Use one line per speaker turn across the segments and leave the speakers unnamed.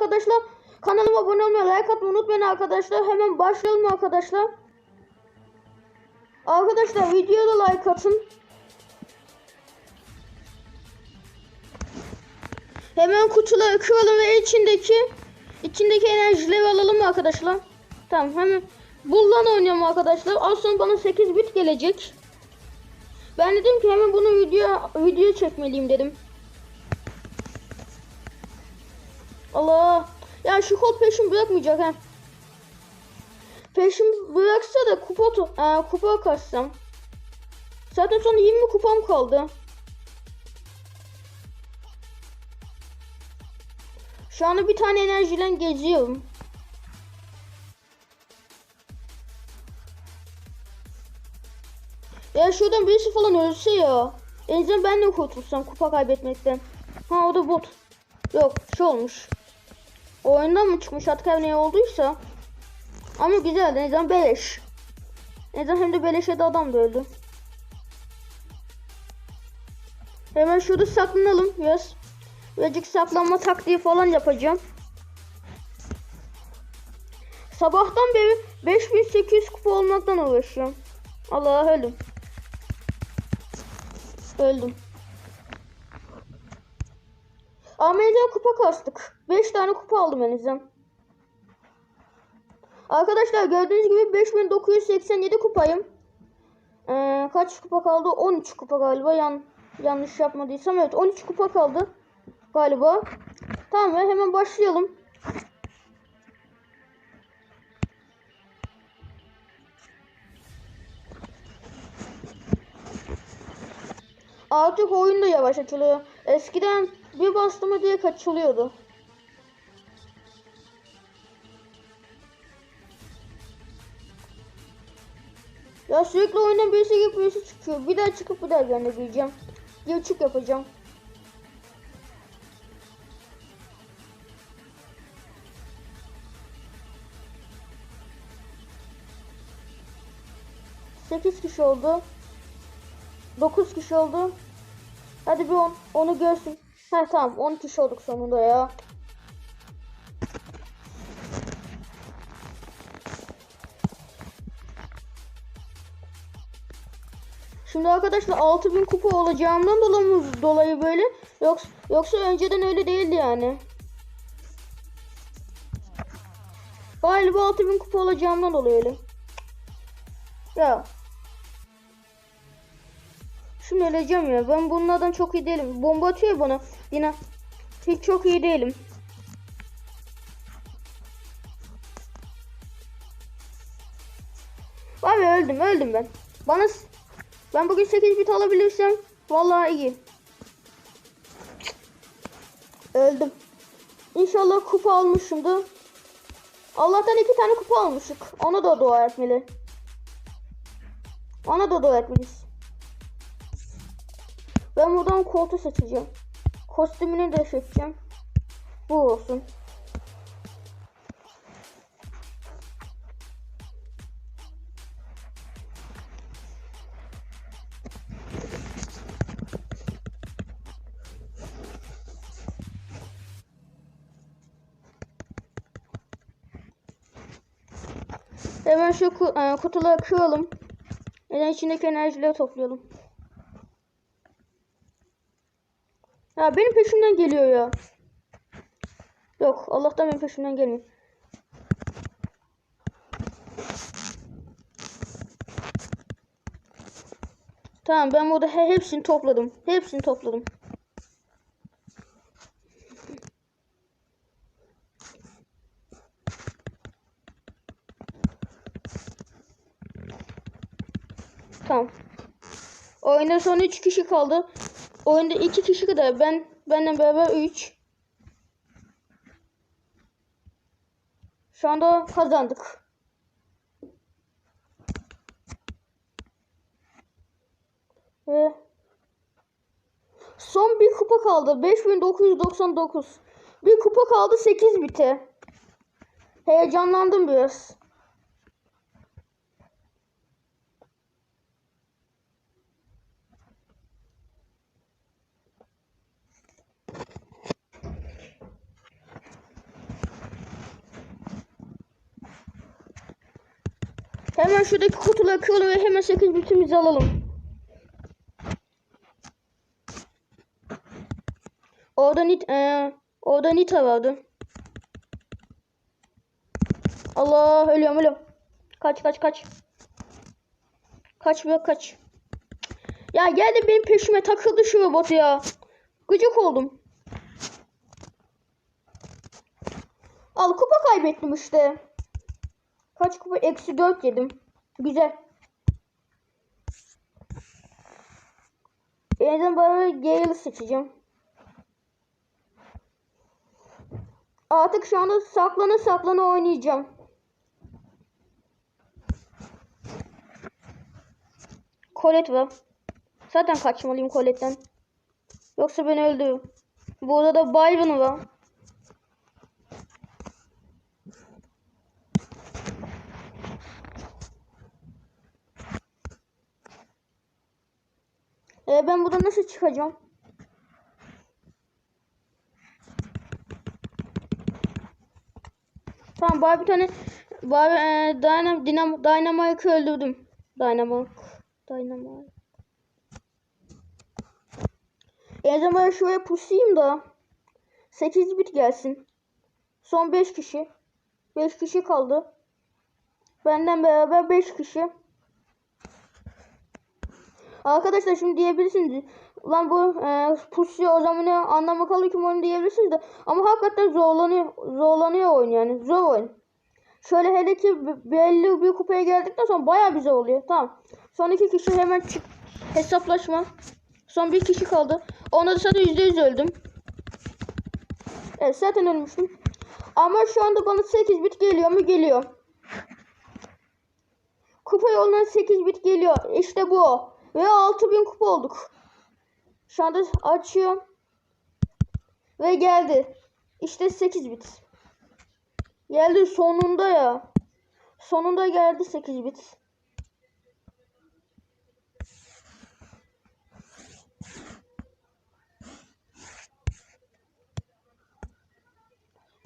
arkadaşlar. Kanalıma abone olmayı, like atmayı unutmayın arkadaşlar. Hemen başlayalım arkadaşlar. Arkadaşlar videoya da like atın. Hemen kutuları kıralım ve içindeki içindeki enerjileri alalım arkadaşlar. Tamam hemen bullan oynayalım arkadaşlar. Az sonra bana 8 bit gelecek. Ben dedim ki hemen bunu video video çekmeliyim dedim. Allah. Ya şu kod peşim bırakmayacak ha. Peşim bıraksa da kupa to- e, kupa kassam. Zaten son 20 kupam kaldı. Şu anda bir tane enerjiyle geziyorum. Ya şuradan birisi falan ölse ya. En azından ben de kurtulsam kupa kaybetmekten. Ha o da bot. Yok şey olmuş. Oyundan mı çıkmış artık her ne olduysa. Ama güzel en azından beleş. En azından hem de beleşe de adam da öldü. Hemen şurada saklanalım biraz. Birazcık saklanma taktiği falan yapacağım. Sabahtan beri 5800 kupa olmaktan uğraşıyorum. Allah öldüm. Öldüm. Ahmet'e kupa kastık. 5 tane kupa aldım en azından. Arkadaşlar gördüğünüz gibi 5987 kupayım. Ee, kaç kupa kaldı? 13 kupa galiba. Yan, yanlış yapmadıysam evet 13 kupa kaldı galiba. Tamam ya hemen başlayalım. Artık oyun da yavaş açılıyor. Eskiden bir bastı mı diye kaçılıyordu. Ya sürekli oyundan birisi girip birisi çıkıyor. Bir daha çıkıp bir daha de gireceğim. Gir çık yapacağım. Sekiz kişi oldu. 9 kişi oldu. Hadi bir on, onu görsün. Ha tamam 10 kişi olduk sonunda ya. Şimdi arkadaşlar 6000 kupa olacağımdan dolayı, böyle yoksa, yoksa önceden öyle değildi yani. Galiba 6000 kupa olacağımdan dolayı öyle. Ya şunu öleceğim ya. Ben bunlardan çok iyi değilim. Bomba atıyor bana. Yine hiç çok iyi değilim. Abi öldüm öldüm ben. Bana ben bugün 8 bit alabilirsem vallahi iyi. Öldüm. İnşallah kupa almışımdır. Allah'tan iki tane kupa almışık. Ona da dua etmeli. Ona da dua etmeliyiz. Ben buradan koltuğu seçeceğim. Kostümünü de seçeceğim. Bu olsun. Hemen şu e, kutuları kıralım. Neden içindeki enerjileri toplayalım. Ya benim peşimden geliyor ya. Yok Allah'tan benim peşimden gelmiyor. Tamam ben burada he hepsini topladım. Hepsini topladım. Tamam. Oyunda son 3 kişi kaldı. Oyunda 2 kişi kadar. Ben benle beraber 3. Şu anda kazandık. Ve son bir kupa kaldı. 5999. Bir kupa kaldı 8 bite. Heyecanlandım biraz. Hemen şuradaki kutuları kıralım ve hemen 8 bitimizi alalım. Orada nit ee, orada nita vardı. Allah ölüyorum ölüyorum. Kaç kaç kaç. Kaç be kaç. Ya geldi benim peşime takıldı şu robot ya. Gıcık oldum. Al kupa kaybettim işte. Kaç kupa? Eksi 4 yedim. Güzel. Böyle Gale'ı seçeceğim. Artık şu anda saklana saklana oynayacağım. Colette var. Zaten kaçmalıyım Colette'den. Yoksa beni öldürür. Burada da Byron var. E ben buradan nasıl çıkacağım? Tamam bari bir tane bari e, Dynam, Dinam, Dynamite'ı öldürdüm. Dynamite. Dynamite. E zaman şuraya pusayım da 8 bit gelsin. Son 5 kişi. 5 kişi kaldı. Benden beraber 5 kişi. Arkadaşlar şimdi diyebilirsiniz. Lan bu e, pusuya o zaman ne anlamı kalıyor ki onu diyebilirsiniz de. Ama hakikaten zorlanıyor, zorlanıyor oyun yani. Zor oyun. Şöyle hele ki belli bir kupaya geldikten sonra bayağı bir zor oluyor. Tamam. Son iki kişi hemen çık. Hesaplaşma. Son bir kişi kaldı. Onda da zaten yüzde yüz öldüm. Evet zaten ölmüştüm. Ama şu anda bana 8 bit geliyor mu? Geliyor. Kupa yolundan 8 bit geliyor. İşte bu. Ve 6000 kupa olduk. Şu anda açıyor. Ve geldi. İşte 8 bit. Geldi sonunda ya. Sonunda geldi 8 bit.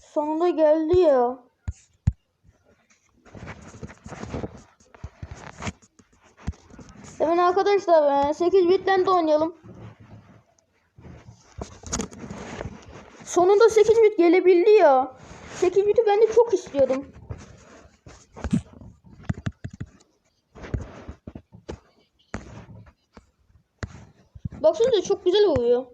Sonunda geldi ya. Hemen arkadaşlar 8 bitten de oynayalım. Sonunda 8 bit gelebildi ya. 8 biti ben de çok istiyordum. Baksanıza çok güzel oluyor.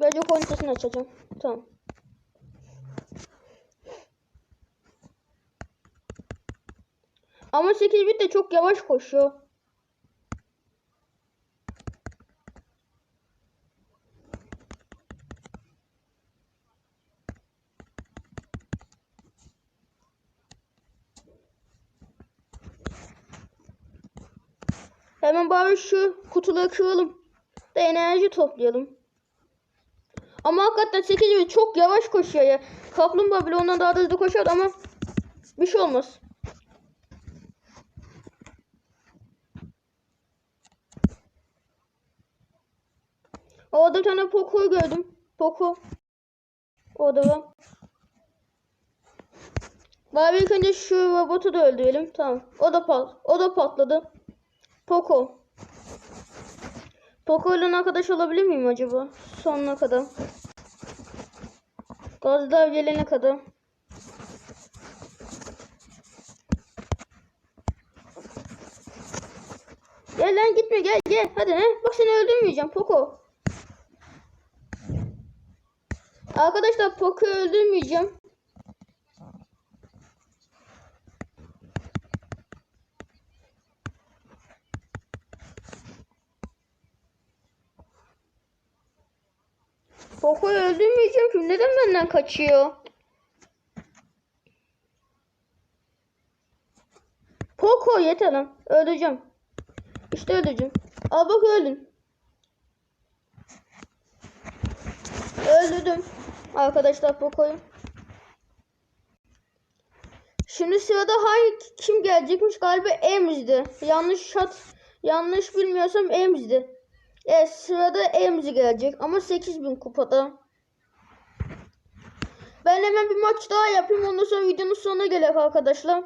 Bence coin sesini açacağım. Tamam. Ama 8 bit de çok yavaş koşuyor. Hemen bari şu kutuları kıralım. Da enerji toplayalım. Ama hakikaten 8 bit çok yavaş koşuyor ya. Kaplumbağa bile ondan daha da hızlı koşuyor ama bir şey olmaz. Orada bir tane Poco'yu gördüm. Poco. Orada var. Bari ilk önce şu robotu da öldürelim. Tamam. O da pat o da patladı. Poco. Poco ile arkadaş olabilir miyim acaba? Sonuna kadar. Gazlar gelene kadar. Gel lan gitme gel gel hadi he. Bak seni öldürmeyeceğim Poco. Arkadaşlar Poco'yu öldürmeyeceğim. Poco'yu öldürmeyeceğim ki neden benden kaçıyor? Poco yeter lan. Öldüreceğim. İşte öldüreceğim. Al bak öldün. Öldürdüm. Arkadaşlar Poco'yu. Şimdi sırada hangi kim gelecekmiş galiba Emz'di. Yanlış hat yanlış bilmiyorsam Emz'di. Evet sırada Emz gelecek ama 8000 kupada. Ben hemen bir maç daha yapayım. Ondan sonra videonun sonuna gelelim arkadaşlar.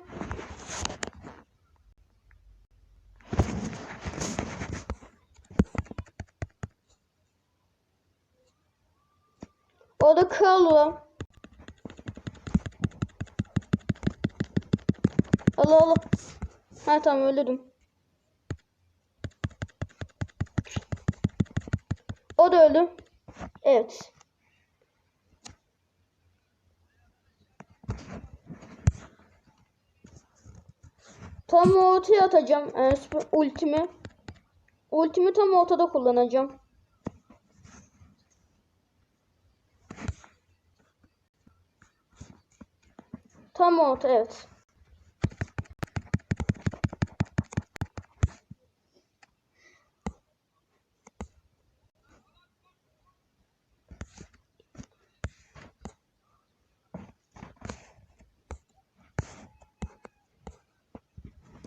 Var. Allah Allah. Ha tamam öldürdüm. O da öldü. Evet. Tam ortaya atacağım sp- ultimi. Ultimi tam ortada kullanacağım. Tam orta evet.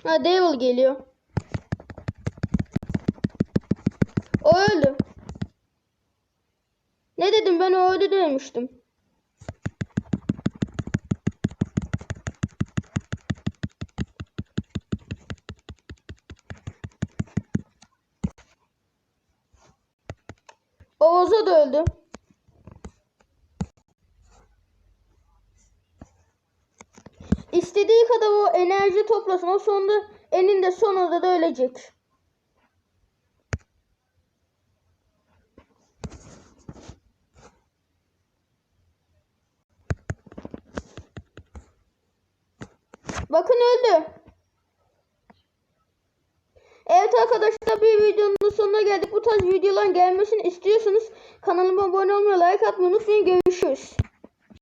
Ha Devil geliyor. O öldü. Ne dedim ben o öldü demiştim. Oğuz'a da öldü. İstediği kadar o enerji toplasın. O sonunda eninde sonunda da ölecek. Bakın öldü. Evet arkadaşlar bir videonun sonuna geldik. Bu tarz videoların gelmesini istiyorsanız kanalıma abone olmayı, like atmayı unutmayın. Görüşürüz.